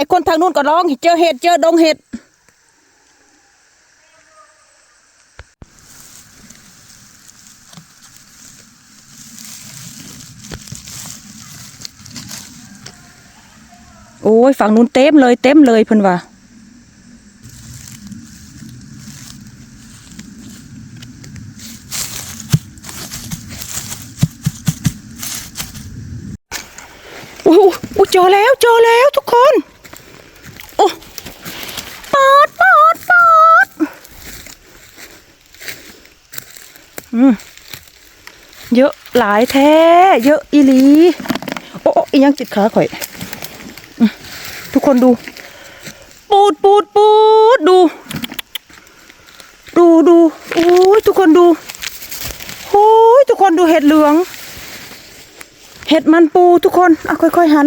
ไอ้คนทางนู้นก็ร้องเจอเห็ดเจอดงเห็ดโอ้ยฝั่งนู้นเต็มเลยเต็มเลยเพิ่นว่าโอ้โหเจอแล้วเจอแล้วทุกคน โอ้ปอดปอดปอดอืม เยอะหลายแท้ เยอะอีหลี โอ้อ้อียังจิตขาข่อย ทุกคนดู ปูดปูดปูดดู ดูดูโอ้ยทุกคนดูโอ้ยทุกคนดูเห็ดเหลือง เห็ดมันปูทุกคนอะค่อยๆหัน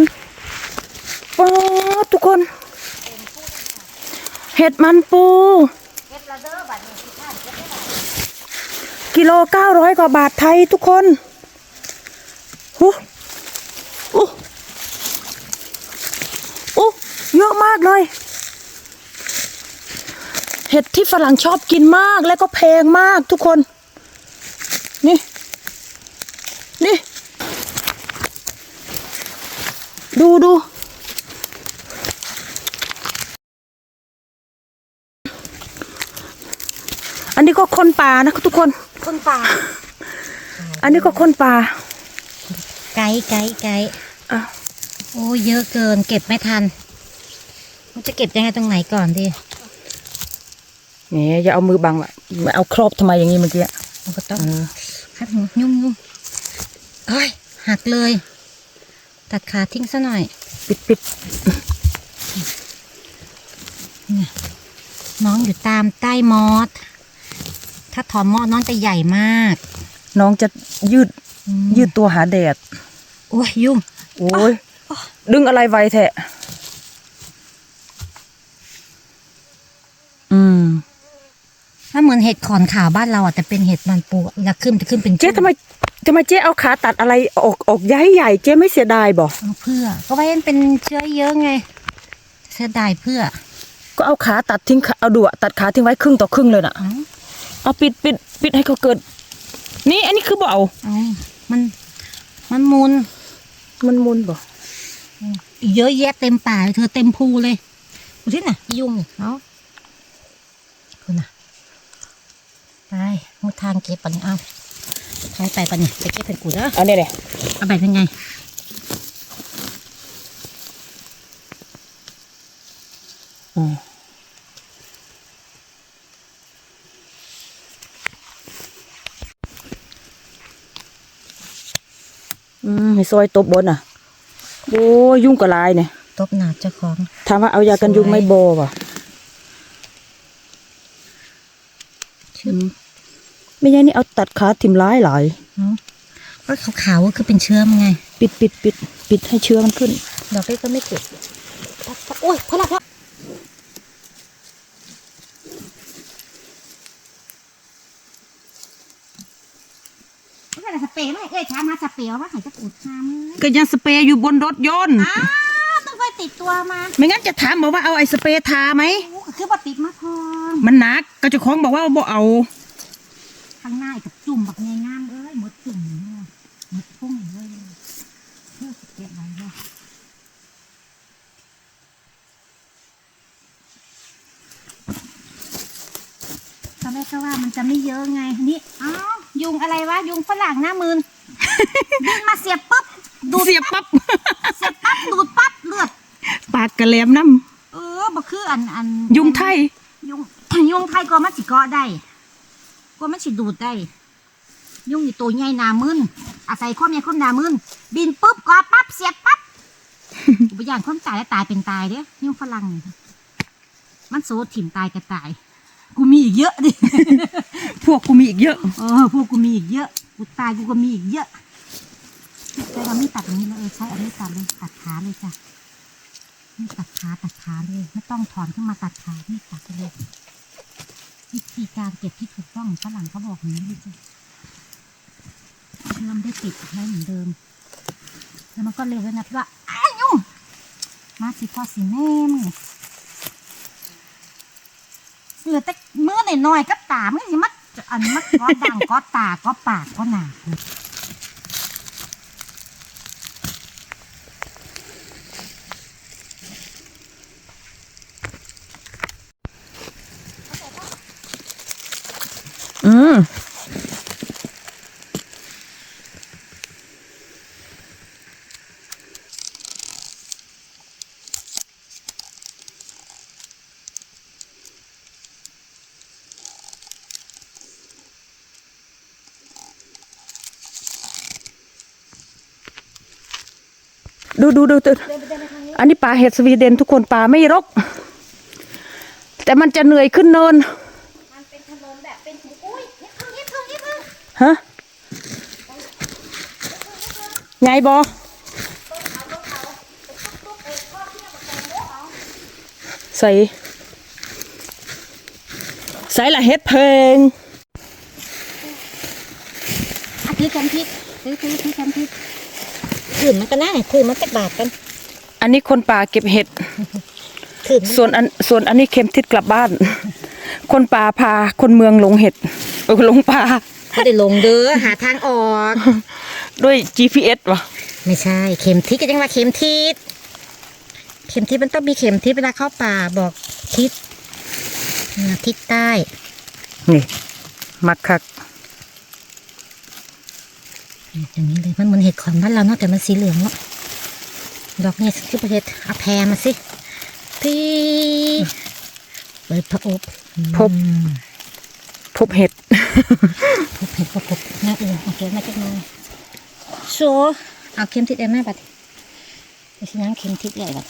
ป๊าทุกคน เห็ดมันปู กิโลเก้าร้อยกว่าบาทไทยทุกคนหูอู้อู้เยอะมากเลย เห็ดที่ฝรั่งชอบกินมากและก็แพงมากทุกคน นี่ นี่ ดูดู อันนี้ก็คนป่านะทุกคน คนป่า อันนี้ก็คนป่า ไกด์ไกด์ไกด์อะโอ้เยอะเกิน เก็บไม่ทัน มันจะเก็บยังไงตรงไหนก่อนดีเนี่ยอย่าเอามือบังว่ะเอาครอบทำไมอย่างนี้เมื่อกี้มันก็ต้องเออคัดหัวยุ่งยุ่งเอ้ยหักเลย ตัดขาทิ้งซะหน่อย ปิดปิดน้องอยู่ตามใต้มอส ถ้าถอนมอสน้องจะใหญ่มาก น้องจะยืดอืมยืดตัวหาแดด โอ้ยยุ่ง โอ้ยดึงอะไรไวแทะ อืมถ้าเหมือนเห็ดขอนขาวบ้านเราอะแต่เป็นเห็ดมันปูเวลาขึ้นจะขึ้นเป็นเจ๊ทำไมทำไมเจ๊เอาขาตัดอะไรออกออกย้ายใหญ่เจ๊ไม่เสียดายบ่เอาเพื่อ ก็ไว้มันเป็นเชื้อเยอะไง เสียดายเพื่อ ก็เอาขาตัดทิ้งขาเอาดูอะตัดขาทิ้งไว้ครึ่งต่อครึ่งเลยน่ะ เอ้าเอาปิดปิดปิดให้เขาเกิด นี่อันนี้คือบ่เอาเอามัน มันมุนมันมุนบ่อีกเยอะแยะเต็มป่าเลยเธอเต็มภูเลยดูที่น่ะ ยุ่งเนี่ยเอาคุณน่ะ ไปมุดทางเก็บปันนี้เอาใครไปปันนี้ไปเก็บเผ็ดกูเด้อเอาเนี่ยเนี่ยเอาไปเป็นไงอืม อืมให้ซอยตบบนอะ โอ้ยยุ่งกับลายเนี่ยตบหนาเจ้าของ ถามว่าเอายากันยุงไม่โบป่ะชื่อไม่ใช่นี่เอาตัดขาทิมร้ายหลายเนาะก็ขาวๆก็คือเป็นเชื้อมันไง ปิดปิดปิดปิดให้เชื้อมันขึ้นดอกเล็กก็ไม่เก็บโอ้ยพอละพอ ไม่เป็นไรสเปรย์ไหมเอ้ยช้ามาสเปรย์เอามาใหายจะอุดชามเลยก็ยังสเปรย์อยู่บนรถยนต์ อ้าวต้องไปติดตัวมาไม่งั้นจะถามบอกว่าเอาไอ้สเปรย์ทาไหม โอ้ก็คือว่าติดมาพร้อมมันหนักก็เจ้าของบอกว่าบ่เอา ข้างหน้าอีกกับจุ่มแบบงงามเอ้ยหมดจุ่มเลยหมดพุ่งเลยเพื่อเก็บไว้เลยตอนแรกก็ว่ามันจะไม่เยอะไงนี่อ้าว ยุงอะไรวะ ยุงฝรั่งหน้ามืนดึงมาเสียบปุ๊บดูดเสียบปั๊บเสียบปั๊บดูดปั๊บเลือด ปากกระแหลมน้เออบ่คืออันอันำยุงไทย ยุง ยุงไทยก็มันสิเกาะได้ก็มันสิดูดได้ ยุงอยู่ตัวใหญ่หนามึนอาศัยความใหญ่ความหนามึนบินปุ๊บเกาะปั๊บเสียบปั๊บ อุปยานความตายแล้วตายเป็นตายเด้อยุงฝรั่งนี่มันโซถิ่มตายก็ตาย กูมีอีกเยอะดิ พวกกูมีอีกเยอะ เออ พวกกูมีอีกเยอะ กูตายกูก็มีอีกเยอะใช้เราไม่ตัดตรงนี้เลยเออใช้อันนี้ตัดเลยตัดขาเลยจ้ะนี่ตัดขาตัดขาเลยไม่ต้องถอนขึ้นมาตัดขานี่ตัดไปเลยวิธีการเก็บที่ถูกต้องฝรั่งเขาบอกอย่างนี้เลยจ้ะเชื่อมได้ติดไว้เหมือนเดิม แล้วมันก็เร็วด้วยนะพี่ว่าอ้ายยุ่งมาสิพ่อสิแม่มึง เหลือแต่มือหน่อยๆกับตามึงสิมัดอันมัดก็ดังก็ตาก็ปากก็หนาอืม ดูดูดูดูอันนี้ปลาเห็ดสวีเดนทุกคนปลาไม่รก แต่มันจะเหนื่อยขึ้นเนินมันเป็นถนนแบบเป็นอุ้ยนี่พึ่งนี่พึ่งนี่พึ่งฮะไงบอใส่ใส่ละเฮ็ดเพลงอะถือแคมพิษถือถือถือแคมพิษ ขืนมันก็น่าขืนมันจะบาดกัน อันนี้คนป่าเก็บเห็ดขืนมันส่วนอันส่วนอันนี้เข็มทิศกลับบ้าน คนป่าพาคนเมืองหลงเห็ดเออหลงป่าก็ได้ลงเด้อหาทางออก ด้วย GPS วะไม่ใช่ เข็มทิศก็ยังว่าเข็มทิศเข็มทิศมันต้องมีเข็มทิศเวลาเข้าป่าบอกทิศเหนือทิศใต้นี่มักคัก อย่างนี้เลยมันเหมือนเห็ดขอนบ้านเราเนาะแต่มันสีเหลืองเนาะดอกเนี่ยคือประเทศเอาแพรมาสิพี่เปิดพระอบพบ พบเห็ด พบเห็ดพบพบน่าเอือโอเคมาจากไหนโซเอาเข็มทิศเอ็มแม่บัดไปสิยังเข็มทิศใหญ่บัด